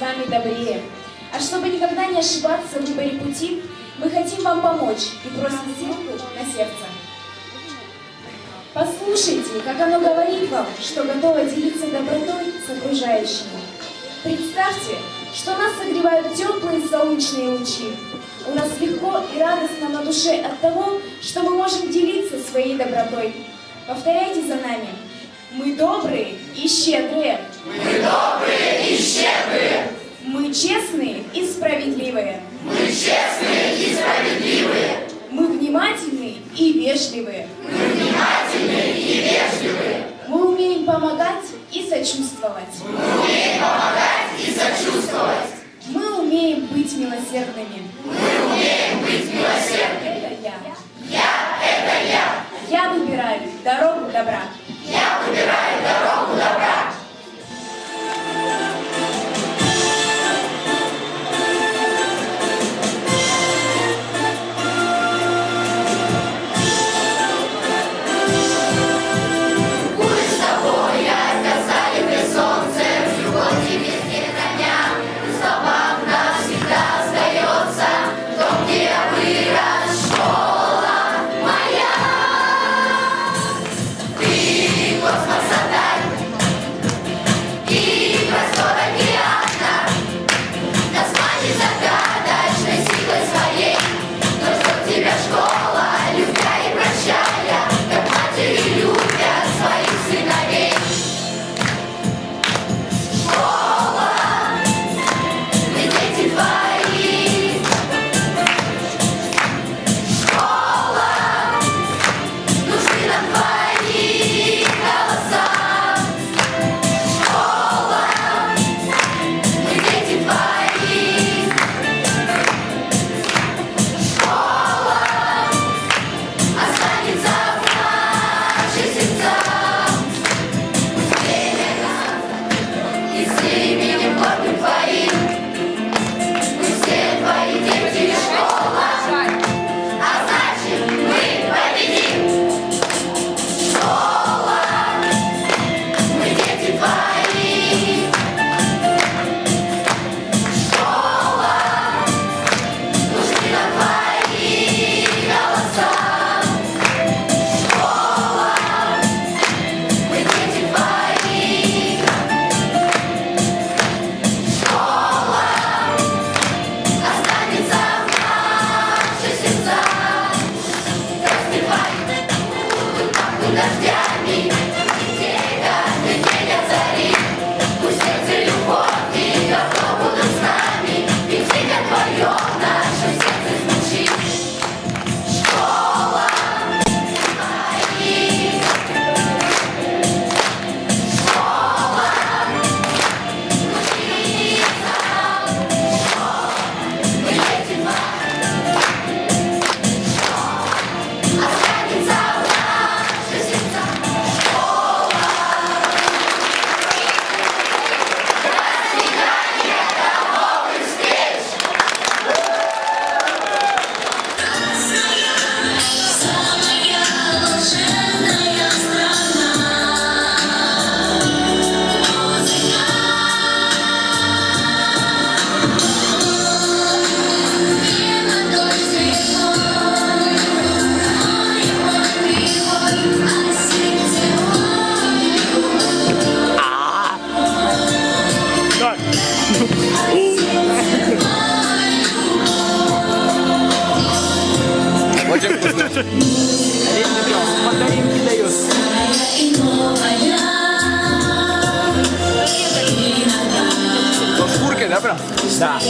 с нами добрее. А чтобы никогда не ошибаться в выборе пути, мы хотим вам помочь и просим ссылку на сердце. Послушайте, как оно говорит вам, что готово делиться добротой с окружающими. Представьте, что нас согревают теплые солнечные лучи. У нас легко и радостно на душе от того, что мы можем делиться своей добротой. Повторяйте за нами. Мы добрые и щедрые. Мы добрые Мы честные и справедливые. мы честные и справедливые, Мы внимательные и вежливые. мы внимательные и вежливые, Мы умеем помогать и сочувствовать. мы умеем помогать и сочувствовать, Мы умеем быть милосердными. мы умеем быть милосердными. Это я. Я – это я, Я выбираю дорогу добра. я выбираю дорогу مطلعين كلايوس مشهور كده ابرا نعم